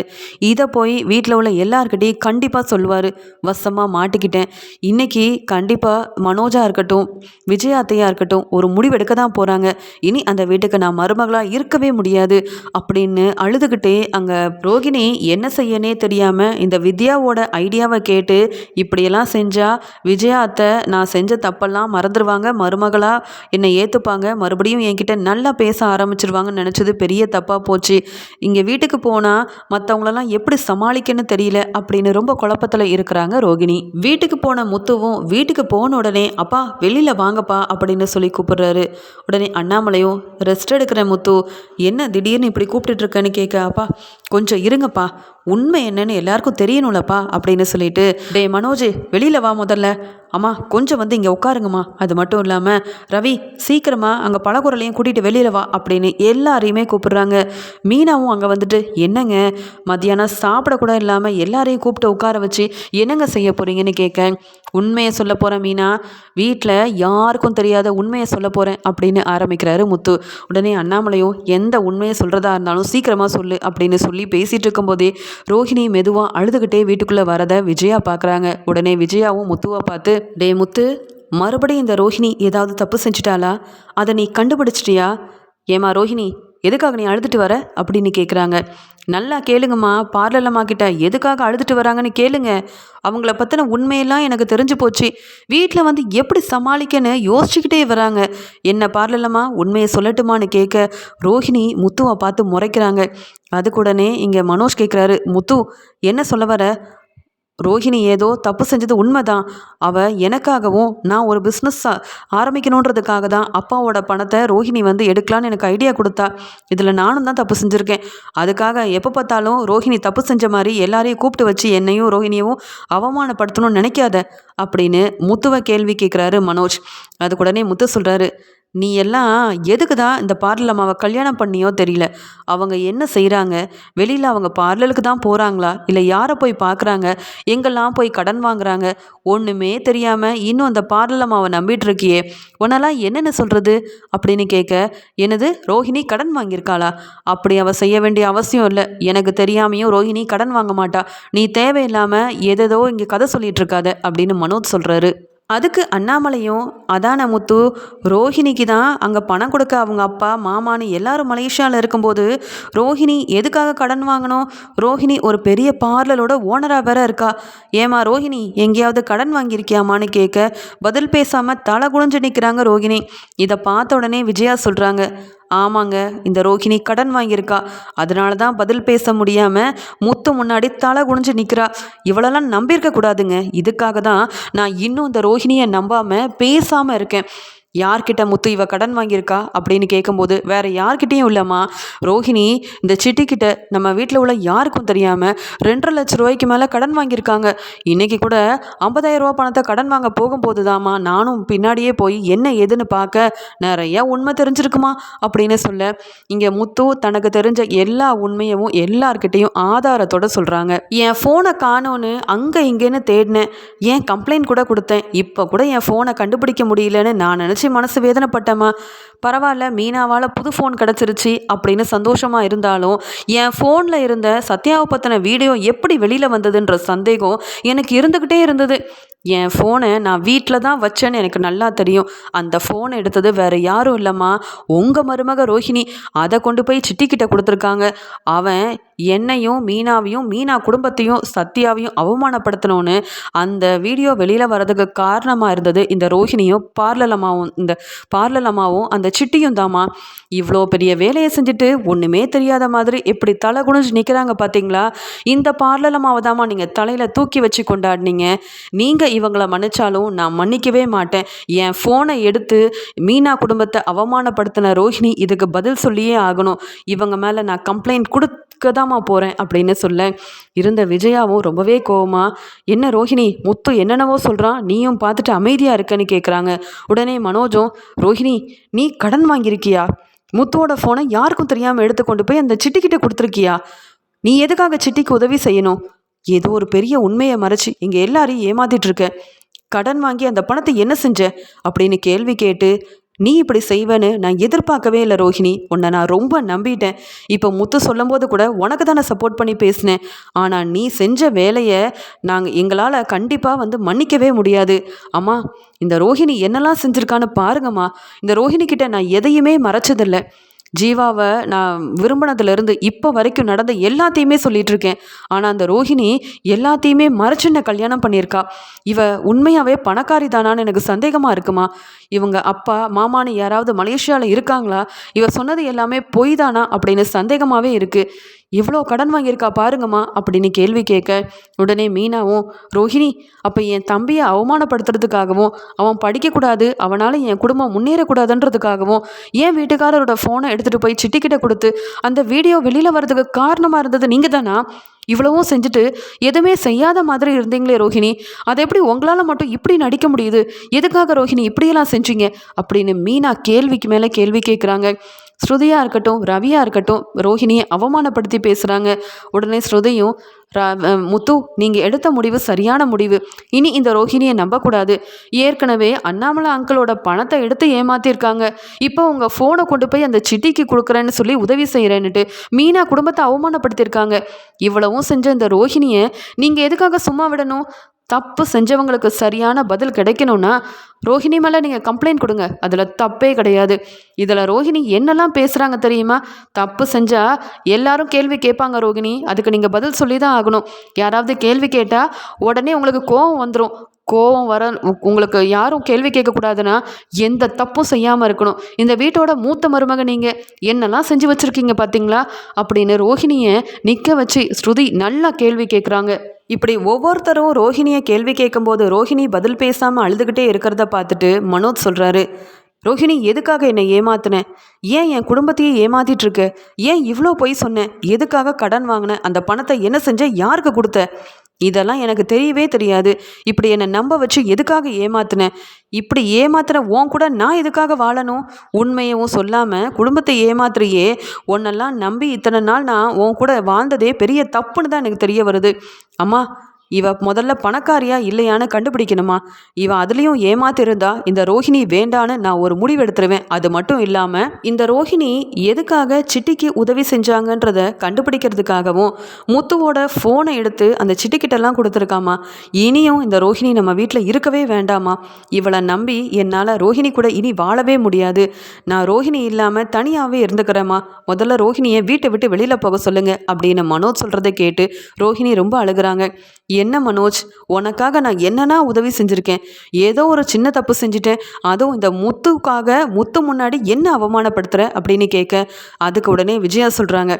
இதை போய் வீட்டில் உள்ள எல்லாருக்கிட்டையும் கண்டிப்பாக சொல்லுவார். வசமாக மாட்டிக்கிட்டேன். இன்றைக்கி கண்டிப்பாக மனோஜா இருக்கட்டும் விஜயாத்தையா இருக்கட்டும் ஒரு முடிவெடுக்க தான் போகிறாங்க இனி அந்த வீட்டுக்கு நான் மருமகளாக இருக்கவே முடியாது அப்படின்னு அழுதுகிட்டே அங்கே ரோகிணி என்ன செய்யனே தெரியாமல் இந்த வித்யாவோட ஐடியாவை கேட்டு இப்படியெல்லாம் செஞ்சால் விஜயா அத்தை நான் செஞ்ச தப்பெல்லாம் மறந்துடுவாங்க மருமகளாக என்னை ஏற்றுப்பாங்க மறுபடியும் என்கிட்ட நல்லா பேச ஆரம்பிச்சிருவாங்கன்னு நினச்சது பெரிய தப்பாக போச்சு. இங்கே வீட்டுக்கு போனால் மற்றவங்களெல்லாம் எப்படி சமாளிக்கன்னு தெரியல அப்படின்னு ரொம்ப குழப்பத்தில் இருக்கிறாங்க ரோகிணி. வீட்டுக்கு போன முத்துவும் வீட்டுக்கு போன உடனே அப்பா வெளியில் வாங்கப்பா அப்படின்னு சொல்லி கூப்பிடுறாரு. உடனே அண்ணாமலையும் ரெஸ்ட் எடுக்கிற முத்து என்ன திடீர்னு இப்படி கூப்பிட்டுட்ருக்கேன்னு கேட்க அப்பா கொஞ்சம் இருங்கப்பா உண்மை என்னன்னு எல்லாருக்கும் தெரியணும்லப்பா அப்படின்னு சொல்லிட்டு டே மனோஜ் வெளியில் வா முதல்ல அம்மா கொஞ்சம் வந்து இங்கே உட்காருங்கம்மா. அது மட்டும் இல்லாமல் ரவி சீக்கிரமாக அங்கே பழகுரலையும் கூட்டிகிட்டு வெளியில் வா அப்படின்னு எல்லாரையுமே கூப்பிடுறாங்க. மீனாவும் அங்கே வந்துட்டு என்னங்க? மத்தியானம் சாப்பிடக்கூட இல்லாமல் எல்லாரையும் கூப்பிட்டு உட்கார வச்சு என்னங்க செய்ய போகிறீங்கன்னு கேட்க உண்மையை சொல்ல போகிறேன் மீனா வீட்டில் யாருக்கும் தெரியாத உண்மையை சொல்ல போகிறேன் அப்படின்னு ஆரம்பிக்கிறாரு முத்து. உடனே அண்ணாமலையும் எந்த உண்மையை சொல்கிறதா இருந்தாலும் சீக்கிரமாக சொல்லு அப்படின்னு சொல்லி பேசிகிட்டு இருக்கும்போதே ரோஹிணி மெதுவாக அழுதுகிட்டே வீட்டுக்குள்ளே வரதை விஜயா பார்க்குறாங்க உடனே விஜயாவும் முத்துவை பார்த்து டே முத்து மறுபடியும் இந்த ரோஹிணி ஏதாவது தப்பு செஞ்சிட்டாளா? அதை நீ கண்டுபிடிச்சிட்டியா? ஏமா ரோஹிணி எதுக்காக நீ அழுதுட்டு வர? அப்படின்னு கேட்குறாங்க நல்லா கேளுங்கம்மா பார்லர்லம்மா கிட்ட எதுக்காக அழுதுட்டு வராங்கன்னு கேளுங்க. அவங்கள பற்றின உண்மையெல்லாம் எனக்கு தெரிஞ்சு போச்சு. வீட்டில் வந்து எப்படி சமாளிக்கன்னு யோசிச்சுக்கிட்டே வராங்க. என்ன பார்லர்லம்மா உண்மையை சொல்லட்டுமான்னு கேட்க ரோஹிணி முத்துவை பார்த்து முறைக்கிறாங்க. அதுக்குடனே இங்கே மனோஜ் கேட்குறாரு முத்து என்ன சொல்ல வர? ரோஹிணி ஏதோ தப்பு செஞ்சது உண்மைதான். அவ எனக்காகவும் நான் ஒரு பிஸ்னஸ் ஆரம்பிக்கணுன்றதுக்காக தான் அப்பாவோட பணத்தை ரோஹிணி வந்து எடுக்கலான்னு எனக்கு ஐடியா கொடுத்தா. இதில் நானும் தான் தப்பு செஞ்சுருக்கேன். அதுக்காக எப்போ பார்த்தாலும் ரோஹிணி தப்பு செஞ்ச மாதிரி எல்லாரையும் கூப்பிட்டு வச்சு என்னையும் ரோஹிணியவும் அவமானப்படுத்தணும்னு நினைக்காத அப்படின்னு முத்துவை கேள்வி கேட்குறாரு மனோஜ். அதுக்கு உடனே முத்து சொல்கிறாரு நீ எல்லாம் எதுக்கு தான் இந்த பார்லர் அம்மாவை கல்யாணம் பண்ணியோ தெரியல. அவங்க என்ன செய்கிறாங்க வெளியில் அவங்க பார்லருக்கு தான் போகிறாங்களா இல்லை யாரை போய் பார்க்குறாங்க எங்கெல்லாம் போய் கடன் வாங்குறாங்க? ஒன்றுமே தெரியாமல் இன்னும் அந்த பார்லர் அம்மாவை நம்பிட்டு இருக்கியே. உன்னெல்லாம் என்னென்ன சொல்கிறது அப்படின்னு கேட்க என்னது? ரோஹிணி கடன் வாங்கியிருக்காளா? அப்படி அவள் செய்ய வேண்டிய அவசியம் இல்லை. எனக்கு தெரியாமையும் ரோஹிணி கடன் வாங்க மாட்டா. நீ தேவையில்லாமல் எதேதோ இங்கே கதை சொல்லிட்டு இருக்காத அப்படின்னு மனோஜ் சொல்கிறாரு அதுக்கு அண்ணாமலையும் அதான முத்து ரோஹிணிக்கு தான் அங்கே பணம் கொடுக்க அவங்க அப்பா மாமான்னு எல்லாரும் மலேசியாவில் இருக்கும்போது ரோஹிணி எதுக்காக கடன் வாங்கணும்? ரோஹிணி ஒரு பெரிய பார்லரோட ஓனராக வேற இருக்கா? ஏமா ரோஹிணி எங்கேயாவது கடன் வாங்கியிருக்கியாமான்னு கேட்க பதில் பேசாமல் தலை குனிஞ்சு நிற்கிறாங்க ரோஹிணி. இதை பார்த்த உடனே விஜயா சொல்கிறாங்க ஆமாங்க இந்த ரோஹிணி கடன் வாங்கியிருக்கா. அதனால தான் பதில் பேச முடியாமல் முத்து முன்னாடி தலை குனிஞ்சு நிற்கிறா இவளெல்லாம் நம்பியிருக்க கூடாதுங்க. இதுக்காக தான் நான் இன்னும் இந்த ரோஹிணியை நம்பாமல் பேசாமல் இருக்கேன். யார்கிட்ட முத்து இவ கடன் வாங்கியிருக்கா அப்படின்னு கேட்கும்போது வேற யார்கிட்டயும் இல்லைம்மா. ரோஹிணி இந்த சிட்டிக்கிட்ட நம்ம வீட்டில் உள்ள யாருக்கும் தெரியாமல் ரெண்டரை லட்ச ரூபாய்க்கு மேலே கடன் வாங்கியிருக்காங்க. இன்றைக்கி கூட ஐம்பதாயிரம் ரூபா பணத்தை கடன் வாங்க போகும்போது தாம்மா நானும் பின்னாடியே போய் என்ன ஏதுன்னு பார்க்க நிறையா உண்மை தெரிஞ்சிருக்குமா அப்படின்னு சொல்ல இங்கே முத்து தனக்கு தெரிஞ்ச எல்லா உண்மையவும் எல்லார்கிட்டையும் ஆதாரத்தோட சொல்கிறாங்க என் ஃபோனை காணோன்னு அங்கே இங்கேன்னு தேடினேன். ஏன் கம்ப்ளைண்ட் கூட கொடுத்தேன். இப்போ கூட என் ஃபோனை கண்டுபிடிக்க முடியலன்னு நான் நினச்சி மனசு வேதனைப்பட்டம்மா. பரவாயில்ல மீனாவால் புது ஃபோன் கிடச்சிருச்சு அப்படின்னு சந்தோஷமாக இருந்தாலும் என் ஃபோனில் இருந்த சத்யாவை பற்றின வீடியோ எப்படி வெளியில் வந்ததுன்ற சந்தேகம் எனக்கு இருந்துக்கிட்டே இருந்தது. என் ஃபோனை நான் வீட்டில் தான் வச்சேன்னு எனக்கு நல்லா தெரியும். அந்த ஃபோனை எடுத்தது வேறு யாரும் இல்லைம்மா. உங்கள் மருமக ரோஹிணி அதை கொண்டு போய் சிட்டிக்கிட்ட கொடுத்துருக்காங்க. அவன் என்னையும் மீனாவையும் மீனா குடும்பத்தையும் சத்யாவையும் அவமானப்படுத்தணும்னு அந்த வீடியோ வெளியில் வர்றதுக்கு காரணமாக இருந்தது இந்த ரோஹிணியும் பார்லலம்மாவும் இந்த பார்லலம்மாவும் அந்த சிட்டியும் தாம்மா. இவ்வளோ பெரிய வேலையை செஞ்சுட்டு ஒன்றுமே தெரியாத மாதிரி எப்படி தலை குனிஞ்சு நிற்கிறாங்க பார்த்தீங்களா இந்த பார்லலம்மாவை தாம்மா நீங்கள் தலையில் தூக்கி வச்சு கொண்டாடினீங்க. நீங்கள் இவங்களை மன்னிச்சாலும் நான் மன்னிக்கவே மாட்டேன். என் ஃபோனை எடுத்து மீனா குடும்பத்தை அவமானப்படுத்தின ரோஹிணி இதுக்கு பதில் சொல்லியே ஆகணும். இவங்க மேலே நான் கம்ப்ளைண்ட் கொடுக்க தாம்மா போகிறேன் அப்படின்னு சொல்ல இருந்த விஜயாவும் ரொம்பவே கோவமா என்ன ரோஹிணி முத்து என்னென்னவோ சொல்கிறான் நீயும் பார்த்துட்டு அமைதியாக இருக்கன்னு கேட்குறாங்க உடனே மனோஜும் ரோஹிணி நீ கடன் வாங்கியிருக்கியா? முத்துவோட ஃபோனை யாருக்கும் தெரியாமல் எடுத்து கொண்டு போய் அந்த சிட்டிக்கிட்ட கொடுத்துருக்கியா? நீ எதுக்காக சிட்டிக்கு உதவி செய்யணும்? ஏதோ ஒரு பெரிய உண்மையை மறைச்சி இங்கே எல்லாரையும் ஏமாத்திட்டு இருக்க. கடன் வாங்கி அந்த பணத்தை என்ன செஞ்ச? அப்படின்னு கேள்வி கேட்டு நீ இப்படி செய்வேன்னு நான் எதிர்பார்க்கவே இல்லை ரோஹிணி. உன்னை நான் ரொம்ப நம்பிட்டேன். இப்போ முத்து சொல்லும்போது கூட உனக்கு தான் நான் சப்போர்ட் பண்ணி பேசினேன். ஆனால் நீ செஞ்ச வேலையை நாங்கள் எங்களால் கண்டிப்பாக வந்து மன்னிக்கவே முடியாது. அம்மா இந்த ரோஹிணி என்னெல்லாம் செஞ்சுருக்கான்னு பாருங்கம்மா. இந்த ரோஹிணி கிட்ட நான் எதையுமே மறைச்சதில்லை. ஜீவாவை நான் விரும்பினதுலேருந்து இப்போ வரைக்கும் நடந்த எல்லாத்தையுமே சொல்லிகிட்ருக்கேன் ஆனால் அந்த ரோஹிணி எல்லாத்தையுமே மறைச்சின்ன கல்யாணம் பண்ணியிருக்கா. இவ உண்மையாகவே பணக்காரி தானான்னு எனக்கு சந்தேகமாக இருக்குமா? இவங்க அப்பா மாமான்னு யாராவது மலேசியாவில் இருக்காங்களா? இவ சொன்னது எல்லாமே பொய் தானா அப்படின்னு சந்தேகமாகவே இருக்குது இவ்வளோ கடன் வாங்கியிருக்கா பாருங்கம்மா அப்படின்னு கேள்வி கேட்க உடனே மீனாவும் ரோஹிணி அப்போ என் தம்பியை அவமானப்படுத்துறதுக்காகவும் அவன் படிக்கக்கூடாது அவனால் என் குடும்பம் முன்னேறக்கூடாதுன்றதுக்காகவும் என் வீட்டுக்காரரோட ஃபோனை எடுத்து எடுத்துகிட்டு போய் சிட்டிக்கிட்ட கொடுத்து அந்த வீடியோ வெளியில் வர்றதுக்கு காரணமாக இருந்தது நீங்கள் தானா? இவ்வளவும் செஞ்சுட்டு எதுவுமே செய்யாத மாதிரி இருந்தீங்களே ரோஹிணி. அதை எப்படி உங்களால் மட்டும் இப்படி நடிக்க முடியுது? எதுக்காக ரோஹிணி இப்படியெல்லாம் செஞ்சீங்க? அப்படின்னு மீனா கேள்விக்கு மேலே கேள்வி கேட்குறாங்க ஸ்ருதியாக இருக்கட்டும் ரவியாக இருக்கட்டும் ரோஹிணியை அவமானப்படுத்தி பேசுகிறாங்க உடனே ஸ்ருதியும் முத்து நீங்கள் எடுத்த முடிவு சரியான முடிவு. இனி இந்த ரோஹிணியை நம்பக்கூடாது. ஏற்கனவே அண்ணாமலை அங்கிளோட பணத்தை எடுத்து ஏமாத்திருக்காங்க. இப்போ உங்கள் ஃபோனை கொண்டு போய் அந்த சிட்டிக்கு கொடுக்குறேன்னு சொல்லி உதவி செய்கிறேன்னுட்டு மீனா குடும்பத்தை அவமானப்படுத்தியிருக்காங்க இவ்வளவும் செஞ்ச இந்த ரோஹிணியை நீங்கள் எதுக்காக சும்மா விடணும்? தப்பு செஞ்சவங்களுக்கு சரியான பதில் கிடைக்கணும்னா ரோஹிணி மேலே நீங்கள் கம்ப்ளைண்ட் கொடுங்க. அதில் தப்பே கிடையாது. இதில் ரோஹிணி என்னெல்லாம் பேசுகிறாங்க தெரியுமா? தப்பு செஞ்சால் எல்லாரும் கேள்வி கேட்பாங்க ரோஹிணி. அதுக்கு நீங்கள் பதில் சொல்லி தான் ஆகணும். யாராவது கேள்வி கேட்டால் உடனே உங்களுக்கு கோவம் வந்துடும் கோவம் வர உங்களுக்கு யாரும் கேள்வி கேட்கக்கூடாதுன்னா எந்த தப்பும் செய்யாமல் இருக்கணும். இந்த வீட்டோட மூத்த மருமக நீங்கள் என்னெல்லாம் செஞ்சு வச்சுருக்கீங்க பார்த்தீங்களா அப்படின்னு ரோஹிணியை நிற்க வச்சு ஸ்ருதி நல்லா கேள்வி கேட்குறாங்க இப்படி ஒவ்வொருத்தரும் ரோஹிணியை கேள்வி கேட்கும்போது ரோஹிணி பதில் பேசாமல் அழுதுகிட்டே இருக்கிறத பார்த்துட்டு மனோஜ் சொல்கிறாரு ரோஹிணி எதுக்காக என்னை ஏமாத்தினேன் ஏன் என் குடும்பத்தையே ஏமாத்திட்டு இருக்க? ஏன் இவ்வளோ பொய் சொன்னேன் எதுக்காக கடன் வாங்கினேன் அந்த பணத்தை என்ன செஞ்ச? யாருக்கு கொடுத்த? இதெல்லாம் எனக்கு தெரியவே தெரியாது. இப்படி என்னை நம்ப வச்சு எதுக்காக ஏமாத்தினேன் இப்படி ஏமாத்துற உன் கூட நான் எதுக்காக வாழணும்? உண்மையவும் சொல்லாமல் குடும்பத்தை ஏமாத்துறியே. உன்னெல்லாம் நம்பி இத்தனை நாள் நான் உன் கூட வாழ்ந்ததே பெரிய தப்புன்னு தான் எனக்கு தெரிய வருது. அம்மா இவ முதல்ல பணக்காரியா இல்லையான்னு கண்டுபிடிக்கணுமா? இவ அதுலேயும் ஏமாத்திருந்தா இந்த ரோஹிணி வேண்டான்னு நான் ஒரு முடிவு எடுத்துருவேன் அது மட்டும் இல்லாமல் இந்த ரோஹிணி எதுக்காக சிட்டிக்கு உதவி செஞ்சாங்கன்றத கண்டுபிடிக்கிறதுக்காகவும் முத்துவோட ஃபோனை எடுத்து அந்த சிட்டிக்கிட்டெல்லாம் கொடுத்துருக்காமா? இனியும் இந்த ரோஹிணி நம்ம வீட்டில் இருக்கவே வேண்டாமா? இவளை நம்பி என்னால் ரோஹிணி கூட இனி வாழவே முடியாது. நான் ரோஹிணி இல்லாமல் தனியாகவே இருந்துக்கிறேம்மா. முதல்ல ரோஹிணியை வீட்டை விட்டு வெளியில் போக சொல்லுங்க அப்படின்னு மனோஜ் சொல்கிறத கேட்டு ரோஹிணி ரொம்ப அழுகிறாங்க. என்ன மனோஜ்? உனக்காக நான் என்னன்னா உதவி செஞ்சுருக்கேன்? ஏதோ ஒரு சின்ன தப்பு செஞ்சுட்டேன். அதுவும் இந்த முத்துக்காக முத்து முன்னாடி என்ன அவமானப்படுத்துகிற அப்படின்னு கேட்க அதுக்கு உடனே விஜயா சொல்கிறாங்க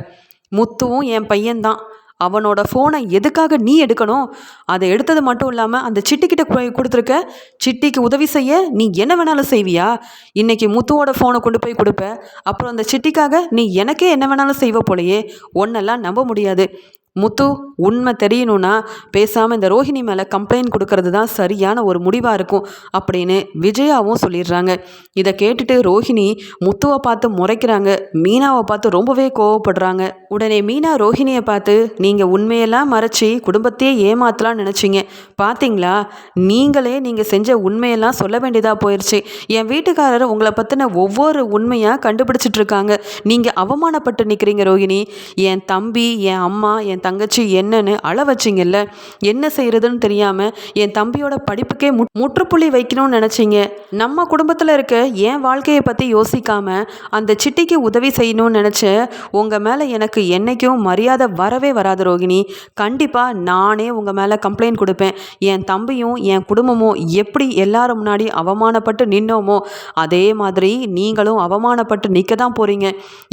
முத்துவும் என் பையன்தான். அவனோட ஃபோனை எதுக்காக நீ எடுக்கணும்? அதை எடுத்தது மட்டும் இல்லாமல் அந்த சிட்டிக்கிட்ட கொடுத்துருக்க. சிட்டிக்கு உதவி செய்ய நீ என்ன வேணாலும் செய்வியா? இன்னைக்கு முத்துவோட ஃபோனை கொண்டு போய் கொடுப்ப. அப்புறம் அந்த சிட்டிக்காக நீ எனக்கே என்ன வேணாலும் செய்வ போலையே. ஒன்னெல்லாம் நம்ப முடியாது. முத்து உண்மை தெரியணும்னா பேசாமல் இந்த ரோஹிணி மேலே கம்ப்ளைண்ட் கொடுக்கறது தான் சரியான ஒரு முடிவாக இருக்கும் அப்படின்னு விஜயாவும் சொல்லிடுறாங்க. இதை கேட்டுட்டு ரோஹிணி முத்துவை பார்த்து முறைக்கிறாங்க. மீனாவை பார்த்து ரொம்பவே கோவப்படுறாங்க. உடனே மீனா ரோஹிணியை பார்த்து நீங்கள் உண்மையெல்லாம் மறைச்சி குடும்பத்தையே ஏமாத்தலாம்னு நினச்சிங்க. பார்த்தீங்களா நீங்களே நீங்கள் செஞ்ச உண்மையெல்லாம் சொல்ல வேண்டியதாக போயிடுச்சு என் வீட்டுக்காரர் உங்களை பற்றின ஒவ்வொரு உண்மையாக கண்டுபிடிச்சிட்டு இருக்காங்க. நீங்கள் அவமானப்பட்டு நிற்கிறீங்க ரோஹிணி. என் தம்பி என் அம்மா என் தங்கச்சி என்னன்னு அள வச்சிங்கல்ல என்ன செய்கிறதுன்னு தெரியாமல் என் தம்பியோட படிப்புக்கே மு முற்றுப்புள்ளி வைக்கணும்னு நினச்சிங்க. நம்ம குடும்பத்தில் இருக்க என் வாழ்க்கையை பற்றி யோசிக்காமல் அந்த சிட்டிக்கு உதவி செய்யணும்னு நினச்ச உங்கள் மேலே எனக்கு என்றைக்கும் மரியாதை வரவே வராது ரோகிணி. கண்டிப்பாக நானே உங்கள் மேலே கம்ப்ளைண்ட் கொடுப்பேன். என் தம்பியும் என் குடும்பமும் எப்படி எல்லாரும் முன்னாடி அவமானப்பட்டு நின்னோமோ அதே மாதிரி நீங்களும் அவமானப்பட்டு நிற்க தான் போகிறீங்க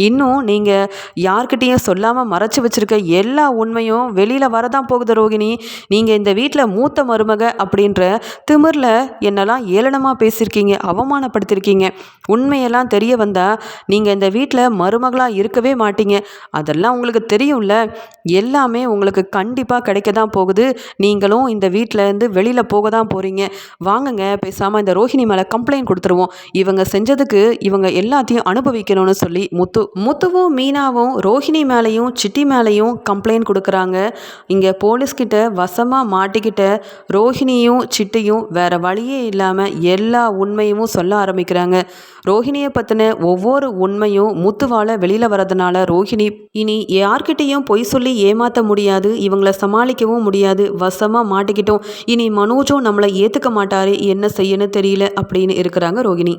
இன்னும் நீங்கள் யார்கிட்டையும் சொல்லாமல் மறைச்சி வச்சுருக்க எல்லா உண்மையும் வெளியில் வரதான் போகுது ரோகிணி. நீங்கள் இந்த வீட்டில் மூத்த மருமக அப்படின்ற திமிரில் என்னெல்லாம் ஏளனமாக பேசியிருக்கீங்க அவமானப்படுத்தியிருக்கீங்க உண்மையெல்லாம் தெரிய வந்தால் நீங்கள் இந்த வீட்டில் மருமகளாக இருக்கவே மாட்டீங்க. அதெல்லாம் உங்களுக்கு தெரியும்ல. எல்லாமே உங்களுக்கு கண்டிப்பாக கிடைக்க தான் போகுது. நீங்களும் இந்த வீட்டில் இருந்து வெளியில் போக தான் போகிறீங்க வாங்குங்க பேசாமல் இந்த ரோஹிணி மேலே கம்ப்ளைண்ட் கொடுத்துருவோம். இவங்க செஞ்சதுக்கு இவங்க எல்லாத்தையும் அனுபவிக்கணும்னு சொல்லி முத்து முத்துவும் மீனாவும் ரோஹிணி மேலேயும் சிட்டி மேலேயும் கம்ப்ளைண்ட் கம்ப்ளைண்ட் கொடுக்குறாங்க. இங்கே போலீஸ்கிட்ட வசமாக மாட்டிக்கிட்ட ரோஹிணியும் சிட்டியும் வேற வழியே இல்லாமல் எல்லா உண்மையும் சொல்ல ஆரம்பிக்கிறாங்க. ரோஹிணியை பற்றின ஒவ்வொரு உண்மையும் முத்துவால வெளியில் வரதுனால ரோஹிணி இனி யார்கிட்டேயும் பொய் சொல்லி ஏமாற்ற முடியாது இவங்களை சமாளிக்கவும் முடியாது வசமாக மாட்டிக்கிட்டோம். இனி மனோஜும் நம்மளை ஏற்றுக்க மாட்டாரு என்ன செய்யணும் தெரியல அப்படின்னு இருக்கிறாங்க ரோகிணி